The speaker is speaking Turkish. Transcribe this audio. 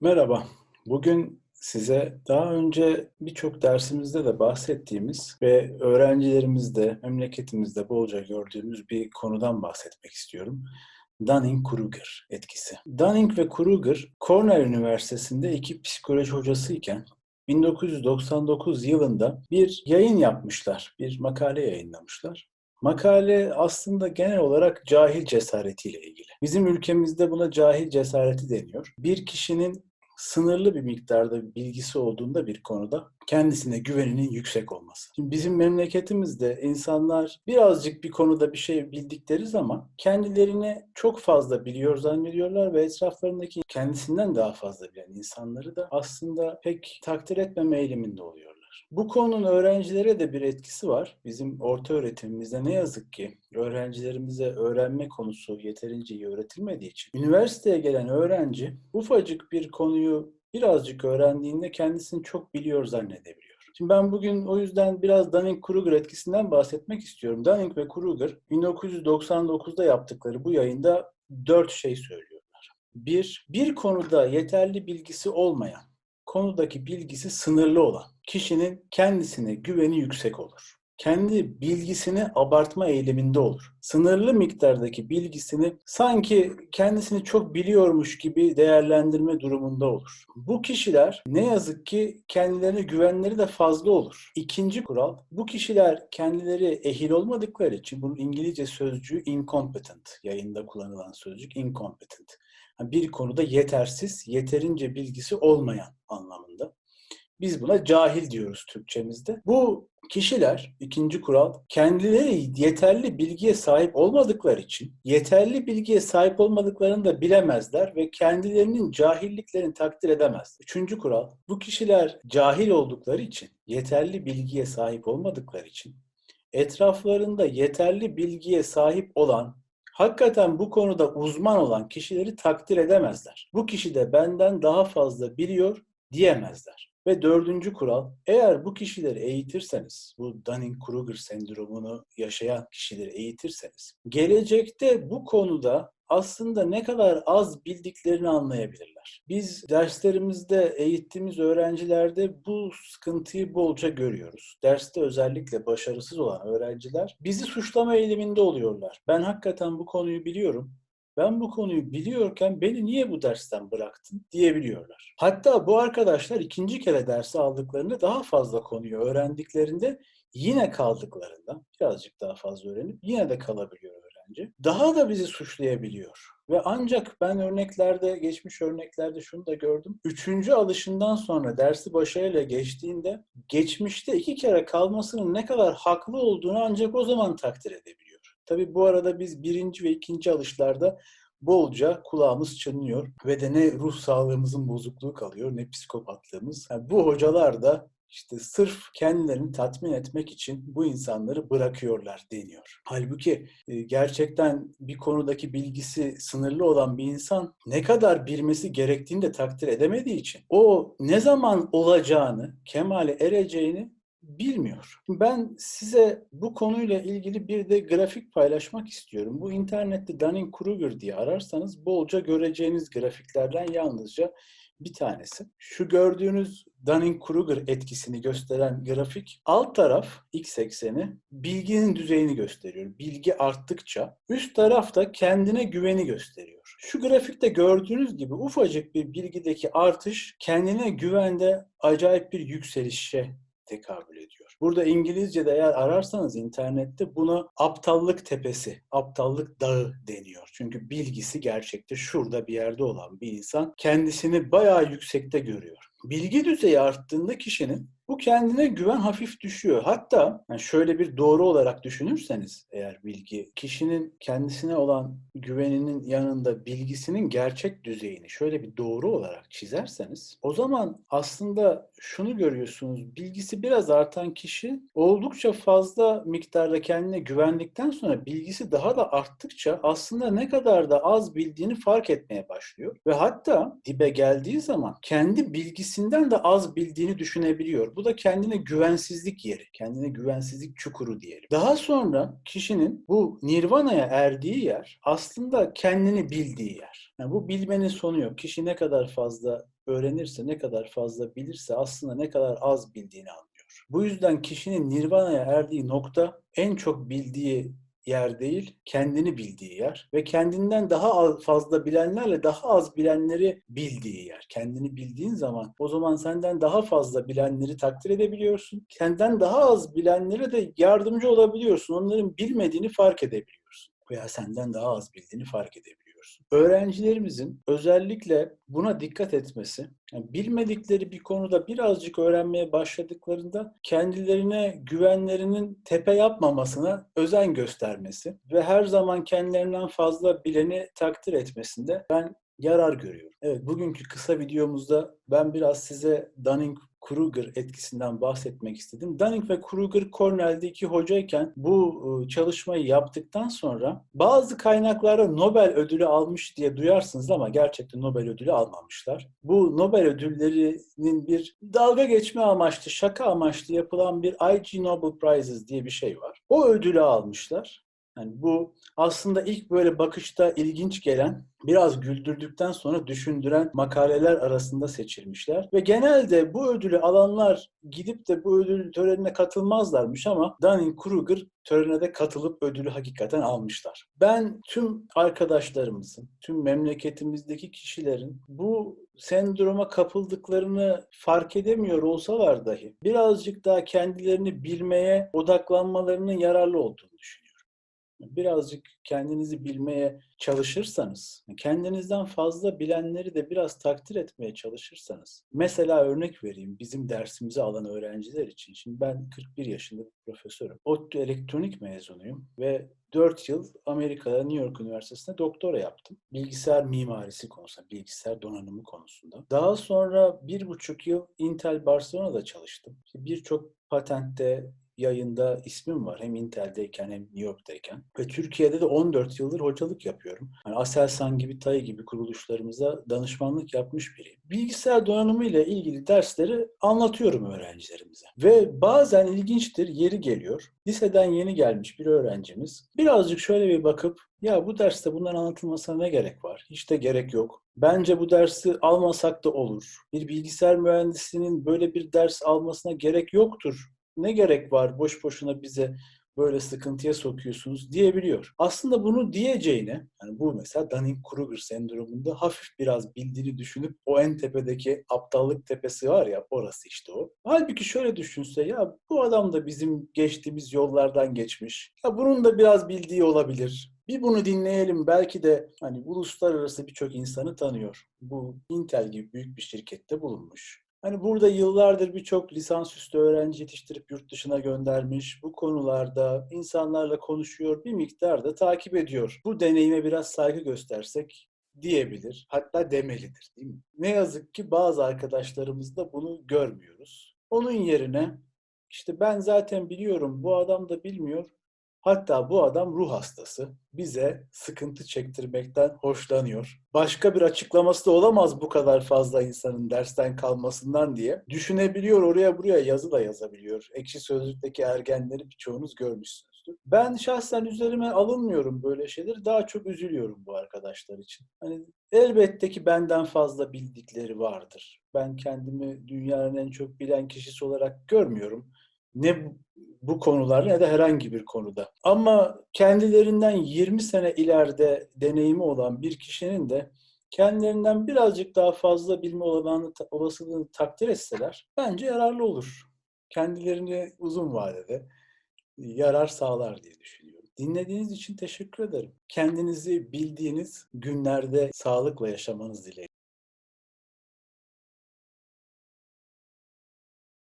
Merhaba. Bugün size daha önce birçok dersimizde de bahsettiğimiz ve öğrencilerimizde, memleketimizde bolca gördüğümüz bir konudan bahsetmek istiyorum. Dunning-Kruger etkisi. Dunning ve Kruger, Cornell Üniversitesi'nde iki psikoloji hocası iken 1999 yılında bir yayın yapmışlar, bir makale yayınlamışlar. Makale aslında genel olarak cahil cesaretiyle ilgili. Bizim ülkemizde buna cahil cesareti deniyor. Bir kişinin sınırlı bir miktarda bilgisi olduğunda bir konuda kendisine güveninin yüksek olması. Şimdi bizim memleketimizde insanlar birazcık bir konuda bir şey bildikleri zaman kendilerini çok fazla biliyor zannediyorlar ve etraflarındaki kendisinden daha fazla bilen insanları da aslında pek takdir etmeme eğiliminde oluyorlar. Bu konunun öğrencilere de bir etkisi var. Bizim orta öğretimimizde ne yazık ki öğrencilerimize öğrenme konusu yeterince iyi öğretilmediği için üniversiteye gelen öğrenci ufacık bir konuyu birazcık öğrendiğinde kendisini çok biliyor zannedebiliyor. Şimdi ben bugün o yüzden biraz Dunning-Kruger etkisinden bahsetmek istiyorum. Dunning ve Kruger 1999'da yaptıkları bu yayında dört şey söylüyorlar. Bir, bir konuda yeterli bilgisi olmayan, konudaki bilgisi sınırlı olan kişinin kendisine güveni yüksek olur. Kendi bilgisini abartma eğiliminde olur. Sınırlı miktardaki bilgisini sanki kendisini çok biliyormuş gibi değerlendirme durumunda olur. Bu kişiler ne yazık ki kendilerine güvenleri de fazla olur. İkinci kural, bu kişiler kendileri ehil olmadıkları için bunun İngilizce sözcüğü incompetent, yayında kullanılan sözcük incompetent. Bir konuda yetersiz, yeterince bilgisi olmayan anlamında. Biz buna cahil diyoruz Türkçemizde. Bu kişiler, ikinci kural, kendileri yeterli bilgiye sahip olmadıkları için, yeterli bilgiye sahip olmadıklarını da bilemezler ve kendilerinin cahilliklerini takdir edemez. Üçüncü kural, bu kişiler cahil oldukları için, yeterli bilgiye sahip olmadıkları için, etraflarında yeterli bilgiye sahip olan, hakikaten bu konuda uzman olan kişileri takdir edemezler. Bu kişi de benden daha fazla biliyor diyemezler. Ve dördüncü kural, eğer bu kişileri eğitirseniz, bu Dunning-Kruger sendromunu yaşayan kişileri eğitirseniz, gelecekte bu konuda aslında ne kadar az bildiklerini anlayabilirler. Biz derslerimizde eğittiğimiz öğrencilerde bu sıkıntıyı bolca görüyoruz. Derste özellikle başarısız olan öğrenciler bizi suçlama eğiliminde oluyorlar. Ben hakikaten bu konuyu biliyorum ben bu konuyu biliyorken beni niye bu dersten bıraktın diyebiliyorlar. Hatta bu arkadaşlar ikinci kere dersi aldıklarında daha fazla konuyu öğrendiklerinde yine kaldıklarında birazcık daha fazla öğrenip yine de kalabiliyor öğrenci. Daha da bizi suçlayabiliyor. Ve ancak ben örneklerde, geçmiş örneklerde şunu da gördüm. Üçüncü alışından sonra dersi başarıyla geçtiğinde geçmişte iki kere kalmasının ne kadar haklı olduğunu ancak o zaman takdir edebiliyor. Tabii bu arada biz birinci ve ikinci alışlarda bolca kulağımız çınlıyor ve de ne ruh sağlığımızın bozukluğu kalıyor ne psikopatlığımız. Yani bu hocalar da işte sırf kendilerini tatmin etmek için bu insanları bırakıyorlar deniyor. Halbuki e, gerçekten bir konudaki bilgisi sınırlı olan bir insan ne kadar bilmesi gerektiğini de takdir edemediği için o ne zaman olacağını, kemale ereceğini bilmiyor. Ben size bu konuyla ilgili bir de grafik paylaşmak istiyorum. Bu internette Dunning-Kruger diye ararsanız bolca göreceğiniz grafiklerden yalnızca bir tanesi. Şu gördüğünüz Dunning-Kruger etkisini gösteren grafik alt taraf x ekseni bilginin düzeyini gösteriyor. Bilgi arttıkça üst tarafta kendine güveni gösteriyor. Şu grafikte gördüğünüz gibi ufacık bir bilgideki artış kendine güvende acayip bir yükselişe tekabül ediyor. Burada İngilizce'de eğer ararsanız internette buna aptallık tepesi, aptallık dağı deniyor. Çünkü bilgisi gerçekte şurada bir yerde olan bir insan kendisini bayağı yüksekte görüyor. Bilgi düzeyi arttığında kişinin bu kendine güven hafif düşüyor. Hatta yani şöyle bir doğru olarak düşünürseniz eğer bilgi kişinin kendisine olan güveninin yanında bilgisinin gerçek düzeyini şöyle bir doğru olarak çizerseniz o zaman aslında şunu görüyorsunuz. Bilgisi biraz artan kişi oldukça fazla miktarda kendine güvendikten sonra bilgisi daha da arttıkça aslında ne kadar da az bildiğini fark etmeye başlıyor. Ve hatta dibe geldiği zaman kendi bilgisinden de az bildiğini düşünebiliyor. Bu da kendine güvensizlik yeri, kendine güvensizlik çukuru diyelim. Daha sonra kişinin bu nirvana'ya erdiği yer aslında kendini bildiği yer. Yani bu bilmenin sonu yok. Kişi ne kadar fazla öğrenirse, ne kadar fazla bilirse aslında ne kadar az bildiğini anlıyor. Bu yüzden kişinin nirvana'ya erdiği nokta en çok bildiği yer değil, kendini bildiği yer ve kendinden daha az, fazla bilenlerle daha az bilenleri bildiği yer. Kendini bildiğin zaman o zaman senden daha fazla bilenleri takdir edebiliyorsun. Senden daha az bilenlere de yardımcı olabiliyorsun. Onların bilmediğini fark edebiliyorsun veya senden daha az bildiğini fark edebiliyorsun. Öğrencilerimizin özellikle buna dikkat etmesi, yani bilmedikleri bir konuda birazcık öğrenmeye başladıklarında kendilerine güvenlerinin tepe yapmamasına özen göstermesi ve her zaman kendilerinden fazla bileni takdir etmesinde ben yarar görüyorum. Evet, bugünkü kısa videomuzda ben biraz size Dunning-Kruger etkisinden bahsetmek istedim. Dunning ve Kruger Cornell'de hocayken bu çalışmayı yaptıktan sonra bazı kaynaklara Nobel ödülü almış diye duyarsınız ama gerçekten Nobel ödülü almamışlar. Bu Nobel ödüllerinin bir dalga geçme amaçlı, şaka amaçlı yapılan bir IG Nobel Prizes diye bir şey var. O ödülü almışlar. Yani bu aslında ilk böyle bakışta ilginç gelen, biraz güldürdükten sonra düşündüren makaleler arasında seçilmişler. Ve genelde bu ödülü alanlar gidip de bu ödül törenine katılmazlarmış ama Dunning-Kruger törene de katılıp ödülü hakikaten almışlar. Ben tüm arkadaşlarımızın, tüm memleketimizdeki kişilerin bu sendroma kapıldıklarını fark edemiyor olsalar dahi birazcık daha kendilerini bilmeye odaklanmalarının yararlı olduğunu düşünüyorum birazcık kendinizi bilmeye çalışırsanız, kendinizden fazla bilenleri de biraz takdir etmeye çalışırsanız, mesela örnek vereyim bizim dersimizi alan öğrenciler için. Şimdi ben 41 yaşında bir profesörüm. ODTÜ elektronik mezunuyum ve 4 yıl Amerika'da New York Üniversitesi'nde doktora yaptım. Bilgisayar mimarisi konusunda, bilgisayar donanımı konusunda. Daha sonra bir buçuk yıl Intel Barcelona'da çalıştım. Birçok patentte, yayında ismim var. Hem Intel'deyken hem New York'tayken. Ve Türkiye'de de 14 yıldır hocalık yapıyorum. Yani Aselsan gibi, TAI gibi kuruluşlarımıza danışmanlık yapmış biriyim. Bilgisayar donanımı ile ilgili dersleri anlatıyorum öğrencilerimize. Ve bazen ilginçtir, yeri geliyor. Liseden yeni gelmiş bir öğrencimiz. Birazcık şöyle bir bakıp ya bu derste bunların anlatılmasına ne gerek var? Hiç de gerek yok. Bence bu dersi almasak da olur. Bir bilgisayar mühendisinin böyle bir ders almasına gerek yoktur ne gerek var boş boşuna bize böyle sıkıntıya sokuyorsunuz diyebiliyor. Aslında bunu diyeceğine, yani bu mesela Dunning-Kruger sendromunda hafif biraz bildiğini düşünüp o en tepedeki aptallık tepesi var ya orası işte o. Halbuki şöyle düşünse ya bu adam da bizim geçtiğimiz yollardan geçmiş. Ya bunun da biraz bildiği olabilir. Bir bunu dinleyelim. Belki de hani uluslararası birçok insanı tanıyor. Bu Intel gibi büyük bir şirkette bulunmuş. Hani burada yıllardır birçok lisansüstü öğrenci yetiştirip yurt dışına göndermiş. Bu konularda insanlarla konuşuyor, bir miktar da takip ediyor. Bu deneyime biraz saygı göstersek diyebilir. Hatta demelidir değil mi? Ne yazık ki bazı arkadaşlarımızda bunu görmüyoruz. Onun yerine işte ben zaten biliyorum bu adam da bilmiyor. Hatta bu adam ruh hastası. Bize sıkıntı çektirmekten hoşlanıyor. Başka bir açıklaması da olamaz bu kadar fazla insanın dersten kalmasından diye. Düşünebiliyor oraya buraya yazı da yazabiliyor. Ekşi Sözlük'teki ergenleri birçoğunuz görmüşsünüzdür. Ben şahsen üzerime alınmıyorum böyle şeyleri. Daha çok üzülüyorum bu arkadaşlar için. Hani elbette ki benden fazla bildikleri vardır. Ben kendimi dünyanın en çok bilen kişisi olarak görmüyorum. Ne bu konular ne de herhangi bir konuda. Ama kendilerinden 20 sene ileride deneyimi olan bir kişinin de kendilerinden birazcık daha fazla bilme olanı, olasılığını takdir etseler bence yararlı olur. Kendilerini uzun vadede yarar sağlar diye düşünüyorum. Dinlediğiniz için teşekkür ederim. Kendinizi bildiğiniz günlerde sağlıkla yaşamanız dileğiyle.